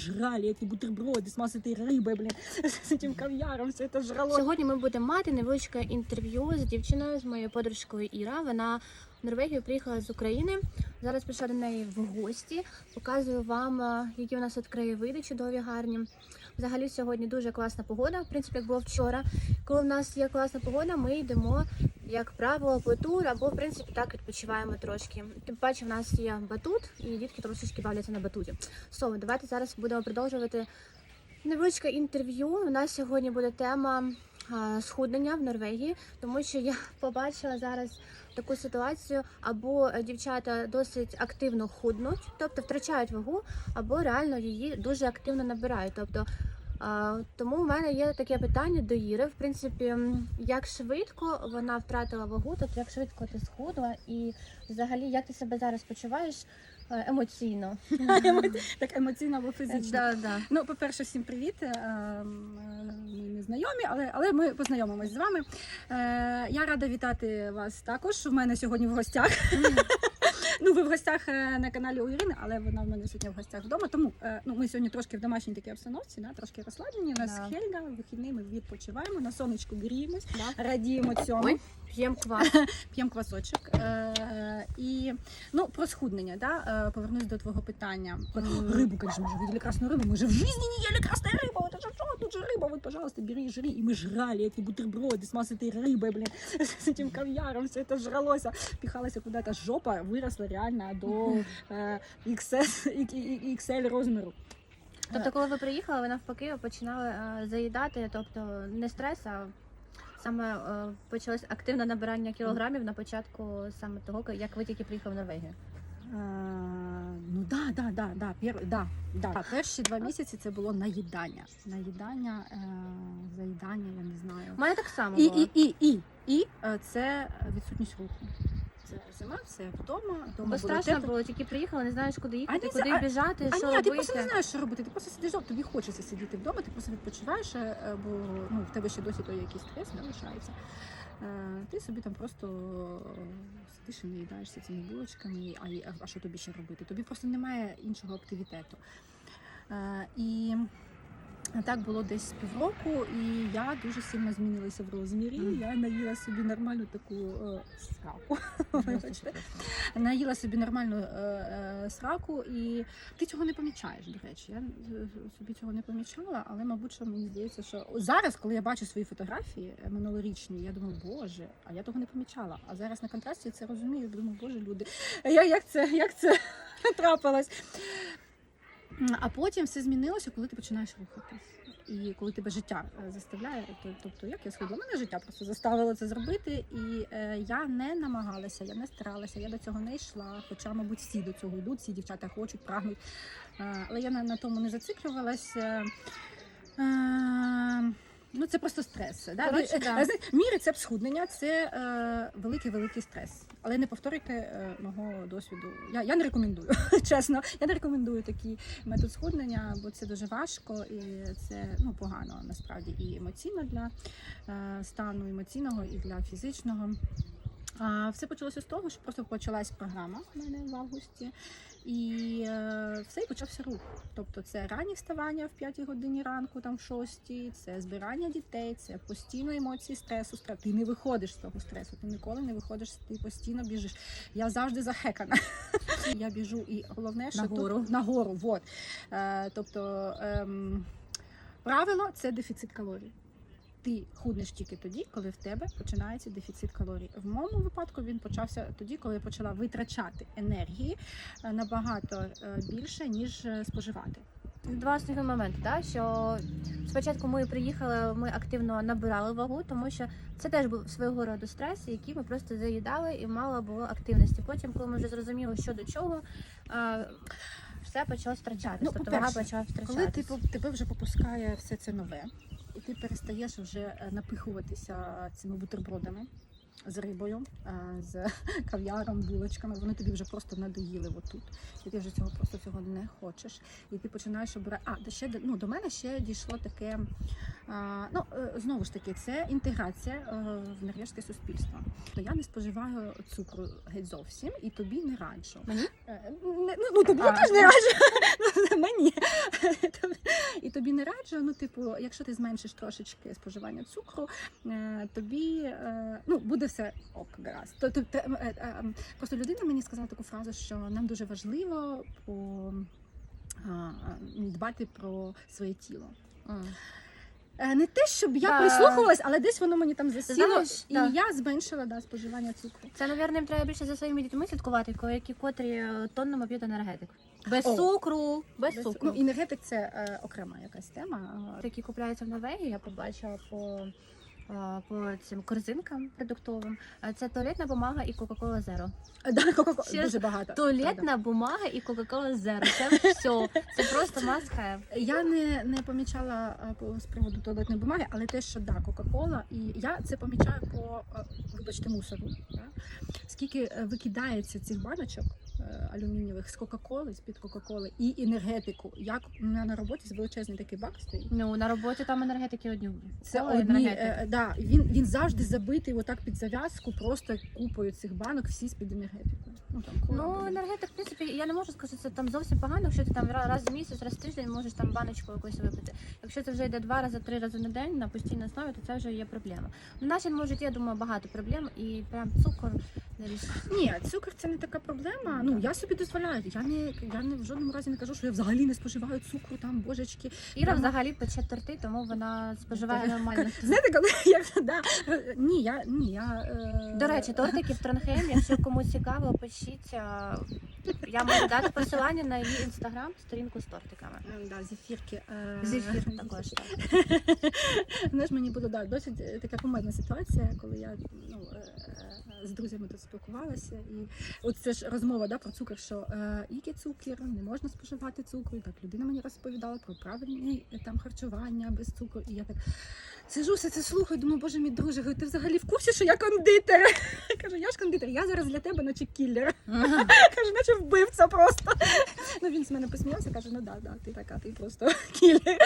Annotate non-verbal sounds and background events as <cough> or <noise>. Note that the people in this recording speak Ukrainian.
жрали эти бутерброды с массой этой рыбой, блин, с <laughs> этим кав'яром, все это жрало. Сьогодні ми будемо мати невеличке інтерв'ю з дівчиною, з моєю подружкою Іра. Вона в Норвегію приїхала з України. Зараз прийшла до неї в гості. Показую вам, е, які у нас тут краєвиди чудові, гарні. Взагалі сьогодні дуже класна погода. В принципі, як було вчора. Коли в нас є класна погода, ми йдемо, як правило, по тур або в принципі так відпочиваємо трошки. Тим паче, в нас є батут, і дітки трошечки бавляться на батуті. So, давайте зараз будемо продовжувати невеличке інтерв'ю. У нас сьогодні буде тема схуднення в Норвегії, тому що я <laughs> побачила зараз таку ситуацію, або дівчата досить активно худнуть, тобто втрачають вагу, або реально її дуже активно набирають. Тобто, тому в мене є таке питання до Іри. В принципі, як швидко вона втратила вагу, тобто як швидко ти схудла, і взагалі як ти себе зараз почуваєш е, емоційно? <laughs> Так емоційно або фізично. Ну, по-перше, всім привіт. Е, Ми не знайомі, але, але ми познайомимось з вами. Е, Я рада вітати вас також. У мене сьогодні в гостях. Ну, ви в гостях е, на каналі у Ірини, але вона в мене сьогодні в гостях вдома. Тому е, ну, ми сьогодні трошки в домашній такій обстановці, да, трошки розслаблені. У нас Да. Хельга, вихідний ми відпочиваємо, на сонечку гріємось, Да. радіємо цьому. П'ємо квас. <laughs> П'ємо квасочок. Е, і ну, про схуднення, да? е, повернусь до твого питання. Про Мгм. рибу, конечно, мы же видели красную рыбу. Мы же в жизни не ели красную рыбу. Это же что? Тут же рыба. Вот, пожалуйста, бери и жри. И мы жрали эти бутерброды с массой этой рыбой, блин, с <laughs> этим кав'яром. Все это жралось. Пихалась куда-то жопа, выросла реально до е, XS, і- і- і- XL розміру. Тобто, коли ви приїхали, ви навпаки починали е, заїдати, тобто не стрес, а саме е, почалось активне набирання кілограмів на початку саме того, як ви тільки приїхали в Норвегію. Е, ну да, да, да, да, пер, да, да. Перші два місяці це було наїдання. Наїдання, е, заїдання, я не знаю. У мене так само І, було. і, і, і, і е, це відсутність руху. Це зима, це вдома. вдома Бо страшно тепло. було, тільки приїхали, не знаєш, куди їхати, ні, куди а- біжати, А що ні, ти просто не знаєш, що робити. Ти просто сидиш тобі хочеться сидіти вдома, ти просто відпочиваєш, е, бо ну, в тебе ще досі той якийсь стрес не лишається. Е, Ти собі там просто е, сидиш і наїдаєшся цими булочками, а, а що тобі ще робити? Тобі просто немає іншого активітету. Е, І так було десь півроку, і я дуже сильно змінилася в розмірі. Мгм. Я наїла собі нормальну таку е, сраку. Вибачте. Наїла собі нормальну е, е, сраку, і ти цього не помічаєш, до речі. Я е, собі цього не помічала, але, мабуть, що мені здається, що зараз, коли я бачу свої фотографії е, минулорічні, я думаю, боже, а я того не помічала. А зараз на контрасті я це розумію, думаю, боже, люди, я- як це, як це <laughs> трапилось? А потім все змінилося, коли ти починаєш рухатись. І коли тебе життя е, заставляє, то, тобто як я схудла, мене життя просто заставило це зробити, і е, я не намагалася, я не старалася, я до цього не йшла. Хоча, мабуть, всі до цього йдуть, всі дівчата хочуть, прагнуть. Е, але я на, на тому не зациклювалася. Е, ну, це просто стрес. Да? Короче, да. е, Мій рецепт схуднення це е, великий великий стрес. Але не повторюйте е, мого досвіду. Я, я не рекомендую, <laughs> чесно. Я не рекомендую такий метод схуднення, бо це дуже важко і це ну погано насправді і емоційно для стану емоційного, і для фізичного. Все почалося з того, що просто почалась програма в мене в августі, і е, все і почався рух. Тобто це раннє вставання в 5 годині ранку, там в 6, це збирання дітей, це постійно емоції стресу. Стра- Ти не виходиш з того стресу, ти ніколи не виходиш, ти постійно біжиш. Я завжди захекана. Я біжу, і головне, що Нагору. тут нагору. Вот. Е, тобто ем, правило це дефіцит калорій. Ти худнеш тільки тоді, коли в тебе починається дефіцит калорій. В моєму випадку він почався тоді, коли я почала витрачати енергії е, набагато е, більше, ніж е, споживати. Два основні моменти, да? що спочатку ми приїхали, ми активно набирали вагу, тому що це теж був свого роду стрес, який ми просто заїдали і мало було активності. Потім, коли ми вже зрозуміли, що до чого, все почало втрачатися. Ну, тобто вага почала втрачатися. Коли ти тебе вже попускає все це нове, і ти перестаєш вже е, напихуватися цими бутербродами. з рибою, е, з <laughs> кав'яром, булочками, вони тобі вже просто надоїли отут. І ти вже цього просто цього не хочеш. І ти починаєш обирати. А, ще ну, до мене ще дійшло таке. Ну, е, знову ж таки, це інтеграція в норвежське суспільство. То я не споживаю цукру геть зовсім і тобі не раджу. Мені? Е, ну, ну тобі теж не раджу. <laughs> Мені. Тобі- І тобі не раджу. Ну, типу, якщо ти зменшиш трошечки споживання цукру, е, тобі е, ну, буде все ок, гаразд. То- то- те- е, Просто людина мені сказала таку фразу, що нам дуже важливо дбати про своє тіло. Е, Не те, щоб я Да. прислухалась, але десь воно мені там засіло, Знаєш, і да. я зменшила да, споживання цукру. Це, мабуть, їм треба більше за своїми дітьми слідкувати, ко- які котрі е, тоннами п'ють енергетик. Без О. цукру, без, Без- цукру. Ну, енергетик це е, окрема якась тема. Такі купляються в Норвегії, я побачила по, е, по цим корзинкам продуктовим. Е, Це туалетна бумага і Кока-Кола Зеро. Да, Ще дуже багато. Туалетна бумага і Кока-Кола Зеро. Це все. Це просто маска. Я не, не помічала е, з приводу туалетної бумаги, але те, що да, Кока-Кола, і я це помічаю по е, вибачте мусору. Да? Скільки е, викидається цих баночок е, алюмінієвих з Кока-Коли, з-під Кока-Коли і енергетику. Як у мене на роботі величезний такий бак стоїть. Ну на роботі там енергетики одні. Це Кола, одні, е, да, і він, він завжди забитий отак під зав'язку, просто купою цих банок всі з-під енергетики. Ну, там, Ну, енергетик, в принципі, я не можу сказати, що це там зовсім погано, якщо ти там раз в місяць, раз в тиждень можеш там баночку якусь випити. Якщо це вже йде два рази, три рази на день на постійній основі, то це вже є проблема. В нашому житті, я думаю, багато проблем і прям цукор не рішить. Ні, цукор це не така проблема. Ну я собі дозволяю. Я не я не в жодному разі не кажу, що я взагалі не споживаю цукру, там божечки. Іра Ага. взагалі пече торти, тому вона споживає нормально. <laughs> Знаєте, коли <laughs> я да, ні, я ні, я е, До речі, тортики в Тронхейм, якщо комусь цікаво, пишіть. Я можу дати посилання на її інстаграм, сторінку з тортиками. е, да, зефірки. е, Зефір <laughs> також. так. Знаєш, мені було да, досить е, така кумедна ситуація, коли я ну, е, е, з друзями тут спілкувалася. І от це ж розмова да, про цукор, що е, який цукор, не можна споживати цукру. І так людина мені розповідала про правильне е, там харчування без цукру. І я так сижу, все це слухаю, думаю, боже мій друже, говорю, ти взагалі в курсі, що я кондитер? <laughs> Кажу, я ж кондитер, я зараз для тебе, наче кіллер. <laughs> Каже, наче вбивця просто. <laughs> Ну він з мене посміявся, каже, ну да, да, ти така, ти просто кілер.